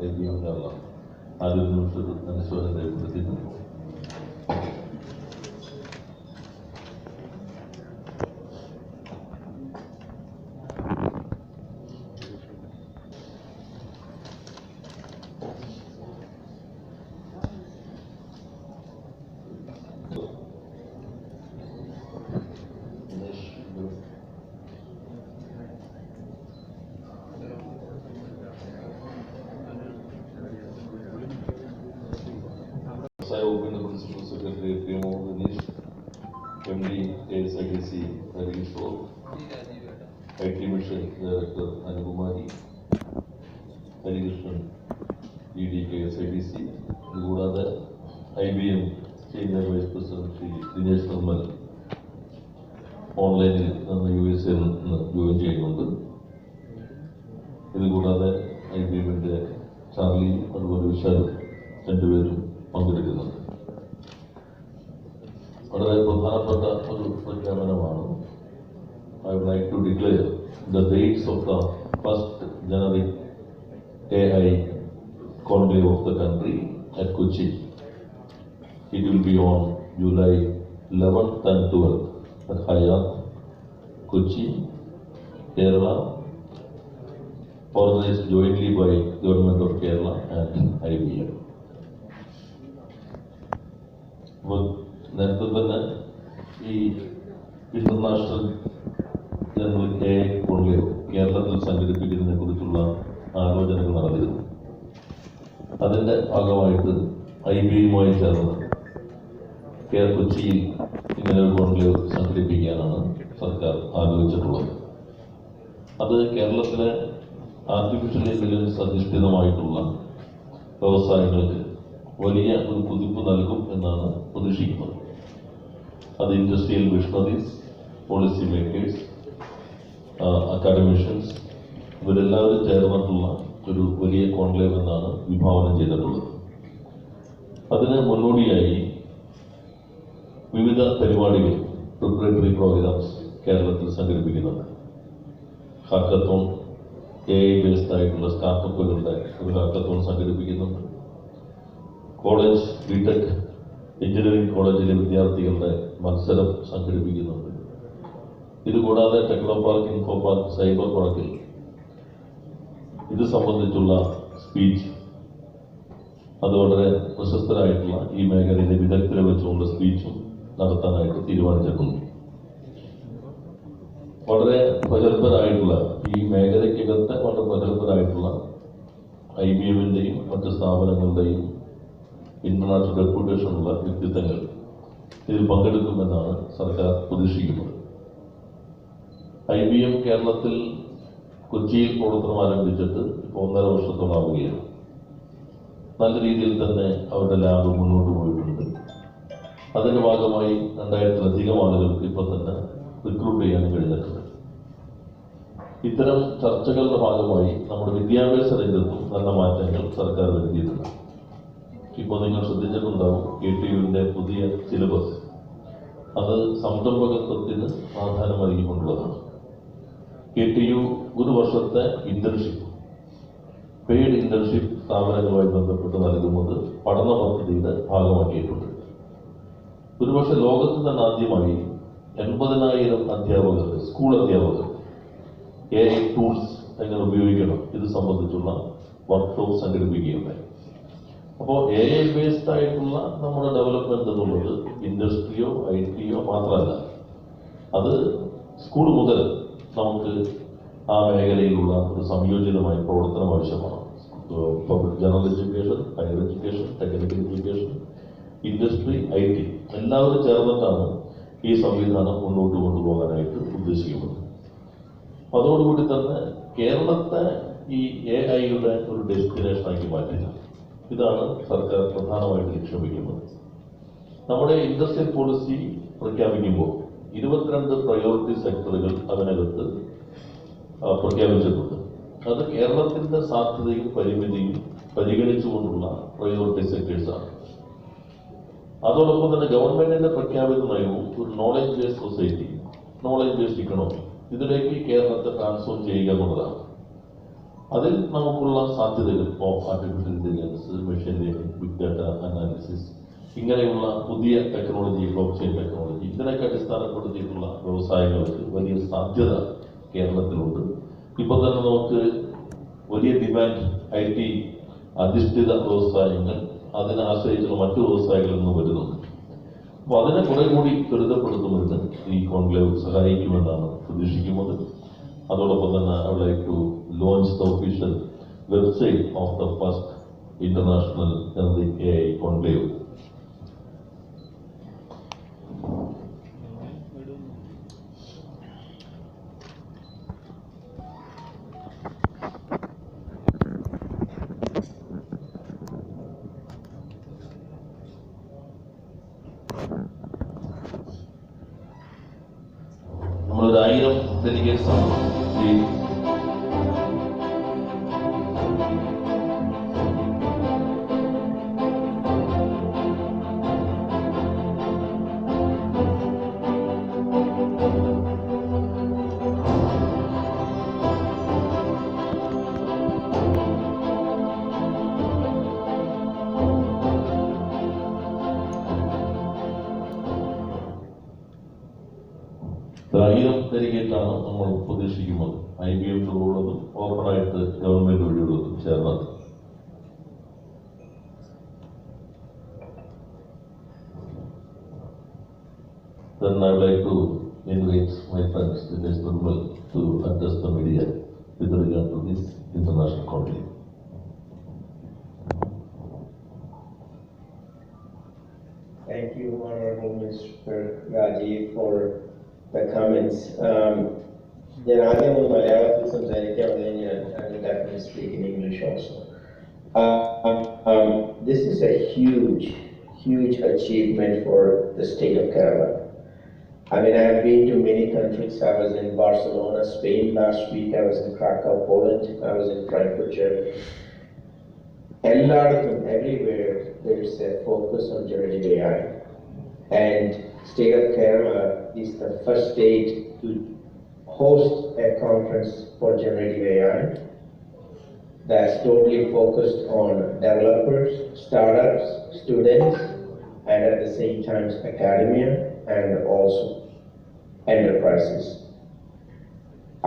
I B M Kerala ആദ്യ നിമിഷത്തിൽ അനുശോചനം രേഖപ്പെടുത്തിയിട്ടുണ്ട് വ്യവസായ വകുപ്പിന്റെ principal secretary P M Muhammad Aneesh M D K S I D C Harish I exhibition director Anukumari Harikrishnan E D K S I D C കൂടാതെ I B M senior vice president Shri Dinesh Nirmal ഓൺലൈനിൽ നിന്ന് U S എയിൽ നിന്ന് join ചെയ്യുന്നുണ്ട് ഇതുകൂടാതെ I B എമ്മിന്റെ Charlie അതുപോലെ വിശാൽ രണ്ടുപേരും പങ്കെടുക്കുന്നുണ്ട്. പ്രധാനപ്പെട്ട ഒരു പ്രഖ്യാപനമാണ് I would like to declare the dates of the first generic A I conclave of the country at Kochi It will be on July 11th and 12th at Hyatt, Kochi, Kerala, organized jointly by Government of Kerala and IBM. അപ്പോൾ നേരത്തെ തന്നെ ഈ international general കേരളത്തിൽ സംഘടിപ്പിക്കുന്നതിനെ കുറിച്ചുള്ള ആലോചനകൾ നടന്നിരുന്നു. അതിന്റെ ഭാഗമായിട്ട് ഐ ബി യുമായി ചേർന്ന് കേരള കൊച്ചിയിൽ ഇങ്ങനെ ഒരു കോൺക്ലേവ് സംഘടിപ്പിക്കാനാണ് സർക്കാർ ആലോചിച്ചിട്ടുള്ളത്. അത് കേരളത്തിലെ ആർട്ടിഫിഷ്യൽ ഇന്റലിജൻസ് അധിഷ്ഠിതമായിട്ടുള്ള വ്യവസായങ്ങൾക്ക് വലിയ ഒരു കുതിപ്പ് നൽകും എന്നാണ് പ്രതീക്ഷിക്കുന്നത്. അത് industrial missionaries policy makers academicians ഇവരെല്ലാവരും ചേർന്നിട്ടുള്ള ഒരു വലിയ കോൺക്ലേവ് എന്നാണ് വിഭാവനം ചെയ്തിട്ടുള്ളത്. അതിന് മുന്നോടിയായി വിവിധ പരിപാടികൾ പ്രിപ്പറേറ്ററി പ്രോഗ്രാംസ് കേരളത്തിൽ സംഘടിപ്പിക്കുന്നുണ്ട്. ഹാക്കത്തോൺ എ ഐ ബേസ്ഡ് ആയിട്ടുള്ള സ്റ്റാർട്ടപ്പുകളുടെ ഒരു ഹാക്കത്തോൺ സംഘടിപ്പിക്കുന്നുണ്ട്. കോളേജ് ബിടെക് എഞ്ചിനീയറിംഗ് കോളേജിലെ വിദ്യാർത്ഥികളുടെ മത്സരം സംഘടിപ്പിക്കുന്നുണ്ട്. ഇതുകൂടാതെ techno park info park cyber പാർക്കിൽ ഇത് സംബന്ധിച്ചുള്ള സ്പീച്ച് അത് വളരെ പ്രശസ്തരായിട്ടുള്ള ഈ മേഖലയിലെ വിദഗ്ധരെ വെച്ചുകൊണ്ട് സ്പീച്ചും നടത്താനായിട്ട് തീരുമാനിച്ചിട്ടുണ്ട്. വളരെ പ്രഗത്ഭരായിട്ടുള്ള ഈ മേഖലയ്ക്കകത്തെ വളരെ പ്രഗത്ഭരായിട്ടുള്ള ഐ ബി എമ്മിന്റെയും മറ്റ് സ്ഥാപനങ്ങളുടെയും ഇന്റർനാഷണൽ റെപ്യൂട്ടേഷനുള്ള വ്യക്തിത്വങ്ങൾ ഇതിൽ പങ്കെടുക്കുമെന്നാണ് സർക്കാർ പ്രതീക്ഷിക്കുന്നത്. ഐ ബി എം കേരളത്തിൽ കൊച്ചിയിൽ പ്രവർത്തനം ആരംഭിച്ചിട്ട് ഇപ്പോൾ ഒന്നര വർഷത്തോളാവുകയാണ്. നല്ല രീതിയിൽ തന്നെ അവരുടെ ലാബ് മുന്നോട്ട് പോയിട്ടുണ്ട്. അതിന്റെ ഭാഗമായി രണ്ടായിരത്തിലധികം ആളുകൾക്ക് ഇപ്പോൾ തന്നെ റിക്രൂട്ട് ചെയ്യാൻ കഴിഞ്ഞിട്ടുണ്ട്. ഇത്തരം ചർച്ചകളുടെ ഭാഗമായി നമ്മുടെ വിദ്യാഭ്യാസ രംഗത്തും നല്ല മാറ്റങ്ങൾ സർക്കാർ വരുത്തിയിട്ടുണ്ട്. ഇപ്പോൾ നിങ്ങൾ ശ്രദ്ധിച്ചിട്ടുണ്ടാവും കെ ടി യുവിന്റെ പുതിയ സിലബസ് അത് സംരംഭകത്വത്തിന് പ്രാധാന്യം നൽകിക്കൊണ്ടുള്ളതാണ് കെ ടി യു ഒരു വർഷത്തെ ഇന്റേൺഷിപ്പ് പെയ്ഡ് ഇന്റേൺഷിപ്പ് സ്ഥാപനങ്ങളുമായി ബന്ധപ്പെട്ട് നൽകുന്നത് പഠന പദ്ധതിയുടെ ഭാഗമാക്കിയിട്ടുണ്ട്. ഒരുപക്ഷെ ലോകത്ത് തന്നെ ആദ്യമായി എൺപതിനായിരം അധ്യാപകർ സ്കൂൾ അധ്യാപകർ എ ടൂൾസ് എങ്ങനെ ഉപയോഗിക്കണം ഇത് സംബന്ധിച്ചുള്ള വർക്ക്ഷോപ്പ് സംഘടിപ്പിക്കുകയുണ്ടായി. അപ്പോൾ എ ഐ ബേസ്ഡ് ആയിട്ടുള്ള നമ്മുടെ ഡെവലപ്മെന്റ് എന്നുള്ളത് ഇൻഡസ്ട്രിയോ ഐ ടിയോ മാത്രമല്ല. അത് സ്കൂൾ മുതൽ നമുക്ക് ആ മേഖലയിലുള്ള ഒരു സംയോജിതമായ പ്രവർത്തനം ആവശ്യമാണ്. General education higher education technical education industry I T എല്ലാവരും ചേർന്നിട്ടാണ് ഈ സംവിധാനം മുന്നോട്ട് കൊണ്ടുപോകാനായിട്ട് ഉദ്ദേശിക്കുന്നത്. അതോടുകൂടി തന്നെ കേരളത്തെ ഈ എ ഐയുടെ ഒരു ഡെസ്റ്റിനേഷനാക്കി മാറ്റുക ഇതാണ് സർക്കാർ പ്രധാനമായിട്ട് നിക്ഷേപിക്കുന്നത് നമ്മുടെ ഇൻഡസ്ട്രിയൽ പോളിസി പ്രഖ്യാപിക്കുമ്പോൾ ഇരുപത്തിരണ്ട് പ്രയോറിറ്റി സെക്ടറുകൾ അതിനകത്ത് പ്രഖ്യാപിച്ചിട്ടുണ്ട്. അത് കേരളത്തിന്റെ സാധ്യതയും പരിമിതിയും പരിഗണിച്ചുകൊണ്ടുള്ള പ്രയോറിറ്റി സെക്ടേഴ്സാണ് അതോടൊപ്പം തന്നെ ഗവൺമെന്റിന്റെ പ്രഖ്യാപിത നയവും ഒരു knowledge based society knowledge based economy ഇതിലേക്ക് കേരളത്തെ ട്രാൻസ്ഫോം ചെയ്യുക എന്നുള്ളതാണ്. അതിൽ നമുക്കുള്ള സാധ്യതകൾ ഇപ്പോൾ artificial intelligence machine learning big data analysis ഇങ്ങനെയുള്ള പുതിയ ടെക്നോളജി ബ്ലോക്ക് ചെയിൻ ടെക്നോളജി ഇതിനൊക്കെ അടിസ്ഥാനപ്പെടുത്തിയിട്ടുള്ള വ്യവസായങ്ങൾക്ക് വലിയ സാധ്യത കേരളത്തിലുണ്ട്. ഇപ്പോൾ തന്നെ നമുക്ക് വലിയ ഡിമാൻഡ് ഐ ടി അധിഷ്ഠിത വ്യവസായങ്ങൾ അതിനെ ആശ്രയിച്ചുള്ള മറ്റു വ്യവസായങ്ങളിൽ നിന്ന് വരുന്നുണ്ട്. അപ്പോൾ അതിനെ കുറെ കൂടി ത്വരിതപ്പെടുത്തുന്നതിന് ഈ കോൺക്ലേവ് സഹായിക്കുമെന്നാണ് പ്രതീക്ഷിക്കുന്നത്. അതോടൊപ്പം തന്നെ I launched the official website of the first international LDA ആയിരം ഡെലിഗേറ്റാണ് നമ്മൾ പ്രതീക്ഷിക്കുന്നത് ഐ ബി എം ഉള്ളതും ഓപ്പണായിട്ട് ഗവൺമെന്റ് വഴിയുള്ളതും ചേർന്നത് Then I would like to invite my friend Dinesh Nirmal to address the media with regard to this international conclave. Thank you, Honorable Mr. Rajiv, for the comments. Um, ഞാൻ ആദ്യം ഒന്ന് മലയാളത്തിൽ സംസാരിക്കാം അത് കഴിഞ്ഞ് ഞാൻ I will definitely speak in English also. Uh, um, this is a huge, huge achievement for the state of Kerala. I mean, I have been to many countries. I was in Barcelona, Spain last week. I was in Krakow, Poland. I was in Frankfurt, Germany. എല്ലായിടത്തും everywhere there is a focus on generative AI. And state of Kerala is the first state to host a conference for generative AI that's totally focused on developers, startups, students, and at the same time academia and also enterprises.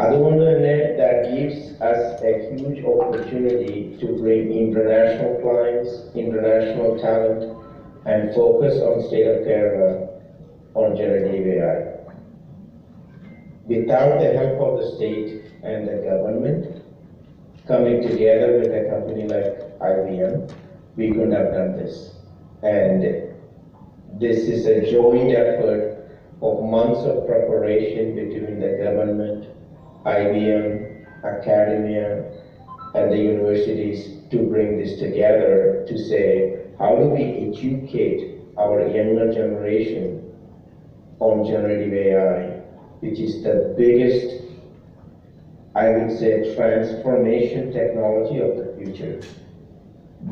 അതുകൊണ്ട് തന്നെ that gives us a huge opportunity to bring international clients, international talent, and focus on state of Kerala on generative AI. Without the help of the state and the government coming together with a company like IBM, we couldn't have done this. And this is a joint effort of months of preparation between the government, IBM, academia, and the universities to bring this together to say, how do we educate our younger generation on generative AI, which is the biggest, I would say, transformation technology of the future.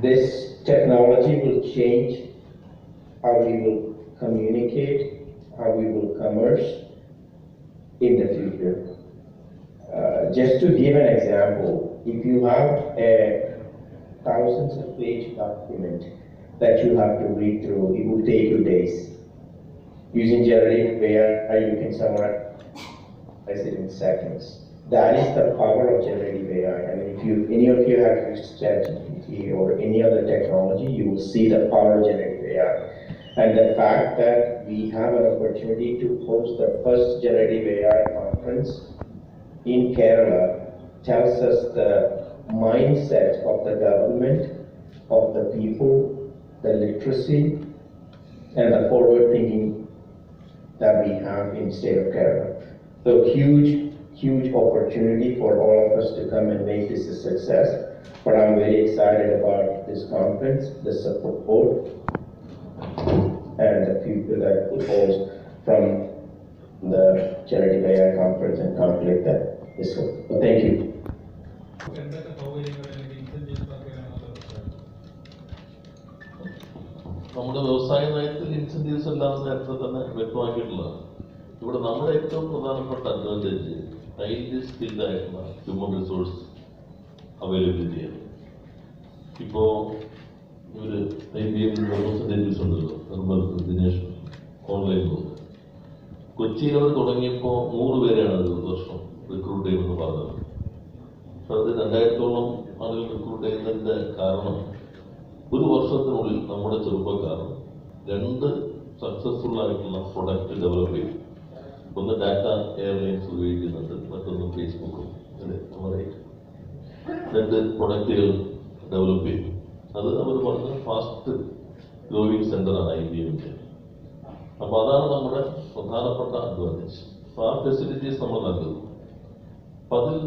This technology will change how we will communicate, how we will commerce in the future. Uh, just to give an example, if you have a thousands of page document that you have to read through, it will take you days. Using generative AI, you can summarize it in seconds. That is the power of generative AI. I mean, if you, any of you have used ChatGPT or any other technology, you will see the power of generative AI. And the fact that we have an opportunity to host the first generative AI conference in Kerala tells us the mindset of the government, of the people, the literacy, and the forward thinking that we have in state of Kerala. So huge, huge opportunity for all of us to come and make this a success. But I'm very excited about this conference, the support, and the future that holds from the generative AI conference and conflict that is. So thank you. നമ്മുടെ വ്യവസായ നയത്തിൽ incentives എല്ലാം നേരത്തെ തന്നെ വ്യക്തമാക്കിയിട്ടുള്ളതാണ്. ഇവിടെ നമ്മുടെ ഏറ്റവും പ്രധാനപ്പെട്ട അഡ്വാന്റേജ് ഹൈലി സ്കിൽഡ് ആയിട്ടുള്ള ഹ്യൂമൻ റിസോഴ്സ് അവൈലബിലിറ്റിയാണ് ഇപ്പോൾ ഒരു ഐ ബി എം റെപ്രസെന്റേറ്റീവ്സ് ഉണ്ടല്ലോ നിർമ്മൽ ദിനേഷ് ഓൺലൈനിൽ കൊച്ചിയിൽ അവർ തുടങ്ങിയപ്പോൾ നൂറ് പേരെയാണ് ഒരു വർഷം റിക്രൂട്ട് ചെയ്യുമെന്ന് പറഞ്ഞത്. അത് രണ്ടായിരത്തോളം ആളുകൾ റിക്രൂട്ട് ചെയ്യുന്നതിന്റെ കാരണം ഒരു വർഷത്തിനുള്ളിൽ നമ്മുടെ ചെറുപ്പക്കാർ രണ്ട് സക്സസ്ഫുൾ ആയിട്ടുള്ള പ്രൊഡക്റ്റ് ഡെവലപ്പ് ചെയ്യും ഒന്ന് ഡാറ്റ എയർലൈൻസ് ഉപയോഗിക്കുന്നുണ്ട് മറ്റൊന്ന് ഫേസ്ബുക്കും അല്ലേ? രണ്ട് പ്രൊഡക്റ്റുകൾ ഡെവലപ്പ് ചെയ്തു. അത് അവർ പറഞ്ഞ ഫാസ്റ്റ് ഗ്രോയിങ് ബി എമ്മിന്റെ അപ്പോൾ അതാണ് നമ്മുടെ പ്രധാനപ്പെട്ട അഡ്വാന്റേജ് അപ്പോൾ ആ ഫെസിലിറ്റീസ് നമ്മൾ നൽകുന്നു. അപ്പം അതിൽ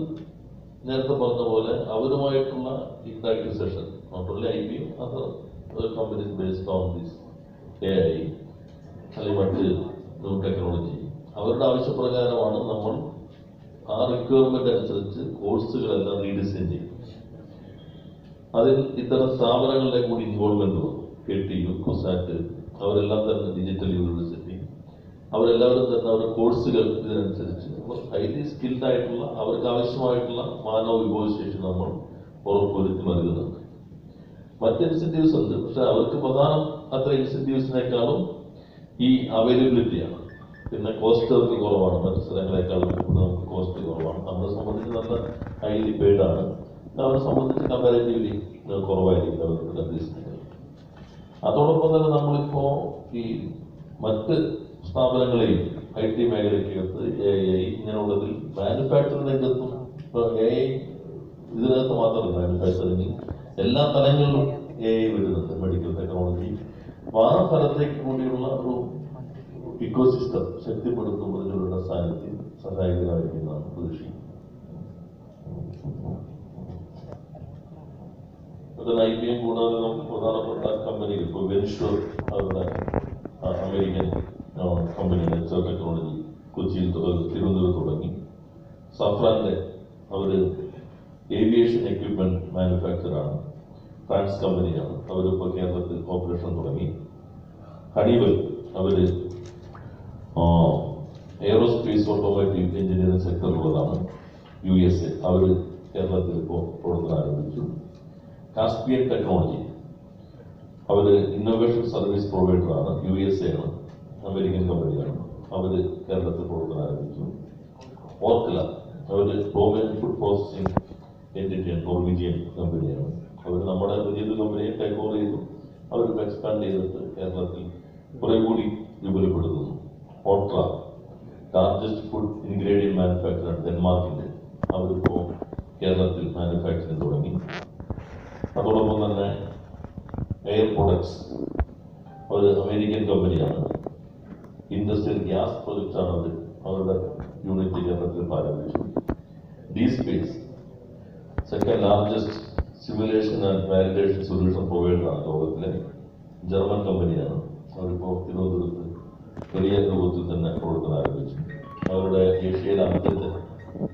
നേരത്തെ പറഞ്ഞ പോലെ അവരുമായിട്ടുള്ള interactive session I B other companies based on this A I അല്ലെങ്കിൽ മറ്റ് ന്യൂ ടെക്നോളജി അവരുടെ ആവശ്യപ്രകാരമാണ് നമ്മൾ ആ റിക്വയർമെന്റ് അനുസരിച്ച് കോഴ്സുകളെല്ലാം റീഡിസൈൻ ചെയ്യും അതിൽ ഇത്തരം സ്ഥാപനങ്ങളുടെ കൂടി ഇൻവോൾവ്മെന്റ് വന്നു. കെ ടി യു കൊസാറ്റ് അവരെല്ലാം തന്നെ ഡിജിറ്റൽ യൂണിവേഴ്സിറ്റി അവരെല്ലാവരും തന്നെ അവരുടെ കോഴ്സുകൾ ഇതിനനുസരിച്ച് ഹൈലി സ്കിൽഡ് ആയിട്ടുള്ള അവർക്ക് ആവശ്യമായിട്ടുള്ള മാനവ വിഭവശേഷി നമ്മൾ ഉറപ്പുവരുത്തി നൽകുന്നുണ്ട്. മറ്റ് ഇൻസെന്റീവ്സ് ഉണ്ട് പക്ഷെ അവർക്ക് പ്രധാനം അത്ര ഇൻസെന്റീവ്സിനേക്കാളും ഈ അവൈലബിലിറ്റിയാണ്. പിന്നെ കോസ്റ്റ് അവർക്ക് കുറവാണ്. മറ്റ് സ്ഥലങ്ങളെക്കാളും നമുക്ക് കോസ്റ്റ് കുറവാണ്. നമ്മളെ സംബന്ധിച്ച് നല്ല ഹൈലി പെയ്ഡാണ് അവരെ സംബന്ധിച്ച് കമ്പാരിറ്റീവ്ലി കുറവായിരിക്കും അവർക്ക് കണ്ടീഷനുകൾ അതോടൊപ്പം തന്നെ നമ്മളിപ്പോ ഈ മറ്റ് സ്ഥാപനങ്ങളെയും ഐ ടി മേഖലയ്ക്കകത്ത് എ ഐ ഇങ്ങനെയുള്ളതിൽ മാനുഫാക്ചറിംഗ് രംഗത്തും എ ഐ ഇതിനകത്ത് മാത്രമല്ല മാനുഫാക്ചറിംഗ് എല്ലാ തലങ്ങളിലും എ ഐ വരുന്നുണ്ട് മെഡിക്കൽ ടെക്നോളജി അപ്പൊ ആ കൂടിയുള്ള ഒരു ഇക്കോസിസ്റ്റം ശക്തിപ്പെടുത്തുന്നതിനുള്ള സാന്നിധ്യം സഹായകരമായിരിക്കുന്നതാണ് പ്രതീക്ഷിക്കുന്നത് അതിൽ ഐ ബി എം കൂടാതെ നമുക്ക് പ്രധാനപ്പെട്ട കമ്പനികൾ ഇപ്പോൾ വെൻഷർ അവരുടെ അമേരിക്കൻ കമ്പനി നെച്ചർ ടെക്നോളജി കൊച്ചിയിൽ തിരുവനന്തപുരം തുടങ്ങി. സഫ്രാന്റെ അവർ ഏവിയേഷൻ എക്യുപ്മെന്റ് മാനുഫാക്ചറാണ് ഫ്രാൻസ് കമ്പനിയാണ് അവരിപ്പോൾ കേരളത്തിൽ ഓപ്പറേഷൻ തുടങ്ങി. ഹണിവൽ അവർ എയറോസ്പേസ് ഓട്ടോമോട്ടീവ് എഞ്ചിനീയറിംഗ് സെക്ടറിലുള്ളതാണ് യു എസ് എ. അവർ കേരളത്തിൽ ഇപ്പോൾ പ്രവർത്തനം ആരംഭിച്ചു. Caspian technology. അവർ ഇന്നോവേഷൻ സർവീസ് പ്രൊവൈഡറാണ് യു എസ് എ ആണ് അമേരിക്കൻ കമ്പനിയാണ് അവർ കേരളത്തിൽ പ്രവർത്തനം ആരംഭിച്ചു. ഓർക്കല. അവർ പ്രോമിയൻ ഫുഡ് പ്രോസസ്സിംഗ് എന്റിറ്റിയാണ് നോർവീജിയൻ കമ്പനിയാണ്. അവർ നമ്മുടെ വലിയൊരു കമ്പനിയെ ടേക്ക് ഓവർ ചെയ്തു. അവർക്ക് എക്സ്പാൻഡ് ചെയ്തിട്ട് കേരളത്തിൽ കുറെ കൂടി വിപുലപ്പെടുത്തുന്നു. ഓട്ര ലാർജസ്റ്റ് ഫുഡ് ഇൻഗ്രീഡിയൻ മാനുഫാക്ചറർ ഡെൻമാർക്കിന്റെ അവരിപ്പോൾ കേരളത്തിൽ മാനുഫാക്ചറിങ് തുടങ്ങി. അതോടൊപ്പം തന്നെ എയർ പ്രൊഡക്ട്സ് ഒരു അമേരിക്കൻ കമ്പനിയാണ്. ഇൻഡസ്ട്രിയൽ ഗ്യാസ് പ്രൊജക്ട്സ് ആണ് അവർ അവരുടെ യൂണിറ്റ് കേരളത്തിൽ ആരംഭിച്ചു D space second largest simulation and validation solution പ്രൊവൈഡറാണ് ലോകത്തിലെ ജർമ്മൻ കമ്പനിയാണ് അവരിപ്പോൾ തിരുവനന്തപുരത്ത് വലിയ രൂപത്തിൽ തന്നെ പ്രവർത്തനം ആരംഭിച്ചു. അവരുടെ ഏഷ്യയിലെ ആദ്യത്തെ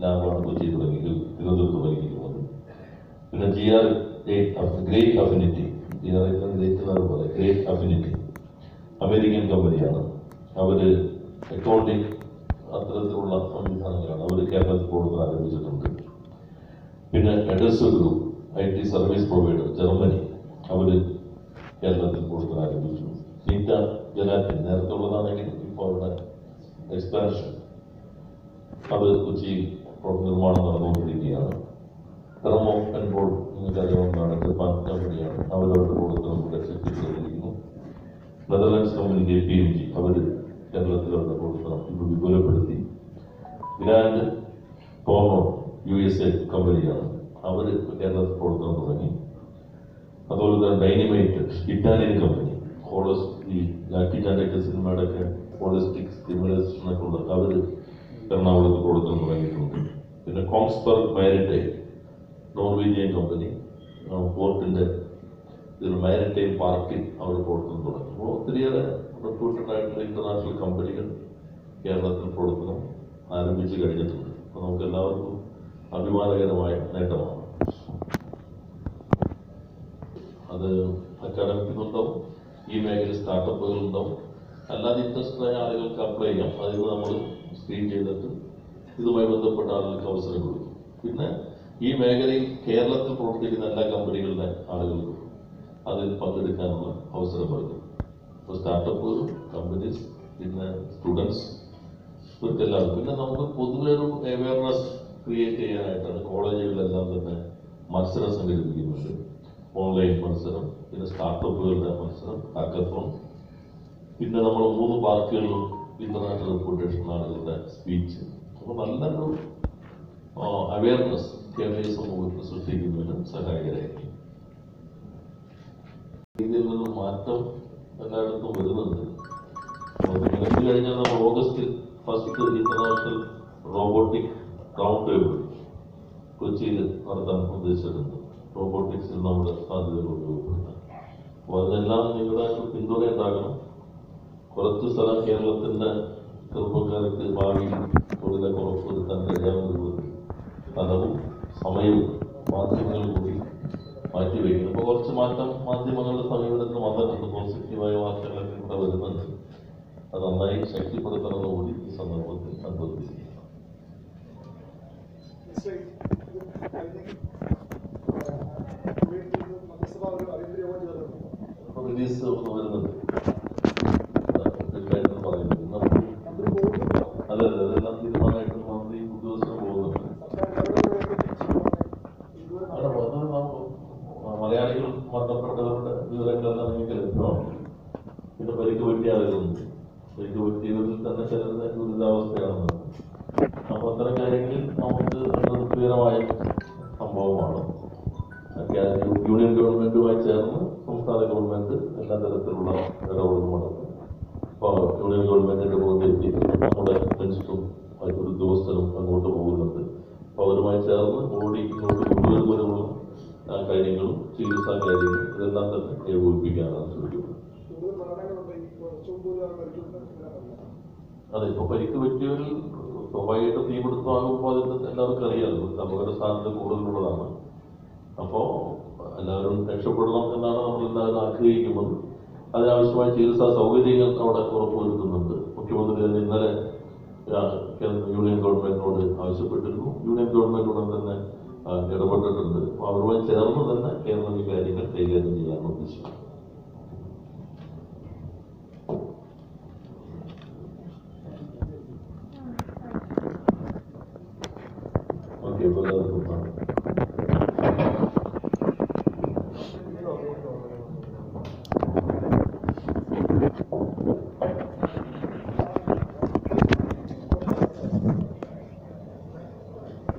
ലാബാണ് കൊച്ചി തുടങ്ങി തിരുവനന്തപുരത്ത് തുടങ്ങിയിരിക്കുന്നത്. പിന്നെ G R great affinity G R great പോലെ ഗ്രേറ്റ് അഫിനിറ്റി അമേരിക്കൻ കമ്പനിയാണ് അവർ അക്കൗണ്ടിങ് അത്തരത്തിലുള്ള സംവിധാനങ്ങളാണ് അവർ കേരളത്തിൽ പ്രവർത്തനം ആരംഭിച്ചിട്ടുണ്ട് പിന്നെ Adesso group I T service provider Germany അവർ കേരളത്തിൽ കൂടുതൽ ആരംഭിച്ചു നീറ്റ ജലാറ്റിൻ നേരത്തെ ഉള്ളതാണെങ്കിൽ ഇപ്പോൾ അവിടെ എക്സ്പാൻഷൻ അത് കൊച്ചിയിൽ നിർമ്മാണം നടന്നുകൊണ്ടിരിക്കുകയാണ്. തെർമോ കൺട്രോൾ നിങ്ങൾക്ക് അറിയാവുന്നതാണ് ജപ്പാൻ കമ്പനിയാണ്. അവരവരുടെ പ്രവർത്തനം നമ്മുടെ ശക്തിപ്പെടുത്തിയിരിക്കുന്നു Netherlands company K P M G അവർ കേരളത്തിലവരുടെ പ്രവർത്തനം ഇപ്പോൾ വിപുലപ്പെടുത്തി. Grant Thornton U S A കമ്പനിയാണ്. അവർ കേരളത്തിൽ പ്രവർത്തനം തുടങ്ങി. അതുപോലെ തന്നെ ഡൈനമൈറ്റ് ഇറ്റാലിയൻ കമ്പനി ഹോളോസ് ഈ ലാക്കി ചാണ്ടൊക്കെ സിനിമയുടെ ഒക്കെ ഹോളിസ്റ്റിക് സ്റ്റിമുലസ് എന്നൊക്കെ ഉള്ള അവർ എറണാകുളത്ത് പ്രവർത്തനം തുടങ്ങിയിട്ടുണ്ട്. പിന്നെ കോങ്സ്ബർഗ് മാരിടൈം നോർവീജിയൻ കമ്പനി പോർട്ടിന്റെ ഇതിൽ മാരിടൈം പാർക്കിൽ അവർ പ്രവർത്തനം തുടങ്ങി. അപ്പോൾ ഒത്തിരിയേറെ റിക്രൂട്ടഡ് ആയിട്ടുള്ള ഇന്റർനാഷണൽ കമ്പനികൾ കേരളത്തിൽ പ്രവർത്തനം ആരംഭിച്ചു കഴിഞ്ഞിട്ടുണ്ട്. അപ്പോൾ നമുക്ക് എല്ലാവർക്കും അഭിമാനകരമായ നേട്ടമാണ്. അത് അക്കാഡമിക് ഉണ്ടാവും ഈ മേഖലയിൽ സ്റ്റാർട്ടപ്പുകൾ ഉണ്ടാവും അല്ലാതെ ഇൻട്രസ്റ്റഡ് ആയ ആളുകൾക്ക് അപ്ലൈ ചെയ്യാം. അതിന് നമ്മൾ സ്ക്രീൻ ചെയ്തിട്ട് ഇതുമായി ബന്ധപ്പെട്ട ആളുകൾക്ക് അവസരം കൊടുക്കും. പിന്നെ ഈ മേഖലയിൽ കേരളത്തിൽ പ്രവർത്തിക്കുന്ന എല്ലാ കമ്പനികളുടെ ആളുകൾക്കും അതിൽ പങ്കെടുക്കാനുള്ള അവസരം നൽകും അപ്പോൾ സ്റ്റാർട്ടപ്പുകളും കമ്പനീസ് പിന്നെ സ്റ്റുഡൻസ് ഇവർക്കെല്ലാവരും പിന്നെ നമുക്ക് പൊതുവെ ഒരു അവയർനെസ് ക്രിയേറ്റ് ചെയ്യാനായിട്ടാണ് കോളേജുകളിലെല്ലാം തന്നെ മത്സരം സംഘടിപ്പിക്കുന്നത് ഓൺലൈൻ മത്സരം പിന്നെ സ്റ്റാർട്ടപ്പുകളുടെ മത്സരം ഹാക്കത്തോൺ പിന്നെ നമ്മൾ മൂന്ന് പാർക്കുകളിലും ഇന്റർനാഷണൽ റെപ്യൂട്ടേഷൻ ആളുകളുടെ സ്പീച്ച് അപ്പോൾ നല്ലൊരു അവയർനെസ് കേരളീയ സമൂഹത്തിൽ സൃഷ്ടിക്കുന്നതിനും സഹായകരായിരിക്കും. ഇതിൽ നിന്ന് മാറ്റം എല്ലായിടത്തും വരുന്നുണ്ട്. കഴിഞ്ഞാൽ നമ്മൾ August first international robotic round table കൊച്ചിയിൽ നടത്താൻ ഉദ്ദേശിച്ചിട്ടുണ്ട്. റോബോട്ടിക്സിൽ നമ്മുടെ സാധ്യതകൾ ഉപയോഗപ്പെടുത്താൻ. അപ്പോൾ അതിനെല്ലാം നിങ്ങളുടെ പിന്തുണ ഉണ്ടാകണം കുറച്ച് സ്ഥലം കേരളത്തിന്റെ ചെറുപ്പക്കാർക്ക് ഭാവി തൊഴിലൊക്കെ ഉറപ്പുവരുത്താൻ കഴിയാവുന്ന സ്ഥലവും സമയവും മാധ്യമങ്ങൾ കൂടി മാറ്റിവെക്കുന്നു അപ്പോൾ കുറച്ച് മാറ്റം മാധ്യമങ്ങളുടെ സമീപനത്തിന് വന്നിട്ടുണ്ട്. പോസിറ്റീവായ വാർത്തകളൊക്കെ ഇവിടെ വരുന്നുണ്ട്. അത് നന്നായി ശക്തിപ്പെടുത്തണമെന്ന് കൂടി ഈ സന്ദർഭത്തിൽ അഭ്യർത്ഥിക്കുന്നു. റിലീസ് ഒന്ന് വരുന്നുണ്ട് അതെ ഇപ്പൊ പരിക്ക് പറ്റിയവരിൽ സ്വാഭാവികമായിട്ട് തീപിടുത്തമാകുമ്പോൾ അതിന് എല്ലാവർക്കും അറിയാമല്ലോ അപകട സാധ്യത കൂടുതലുള്ളതാണ്. അപ്പോ എല്ലാവരും രക്ഷപ്പെടണം എന്നാണ് നമ്മൾ എല്ലാവരും ആഗ്രഹിക്കുന്നത്. അതിനാവശ്യമായ ചികിത്സാ സൗകര്യങ്ങൾ അവിടെ ഉറപ്പുവരുത്തുന്നുണ്ട്. മുഖ്യമന്ത്രി തന്നെ ഇന്നലെ യൂണിയൻ ഗവൺമെന്റിനോട് ആവശ്യപ്പെട്ടിരുന്നു. യൂണിയൻ ഗവൺമെന്റ് ഉടൻ തന്നെ ഇടപെട്ടിട്ടുണ്ട്. അപ്പൊ അവരുമായി ചേർന്ന് തന്നെ കേരളം ഈ കാര്യങ്ങൾ കൈകാര്യം ചെയ്യാൻ ഉദ്ദേശിക്കുന്നു.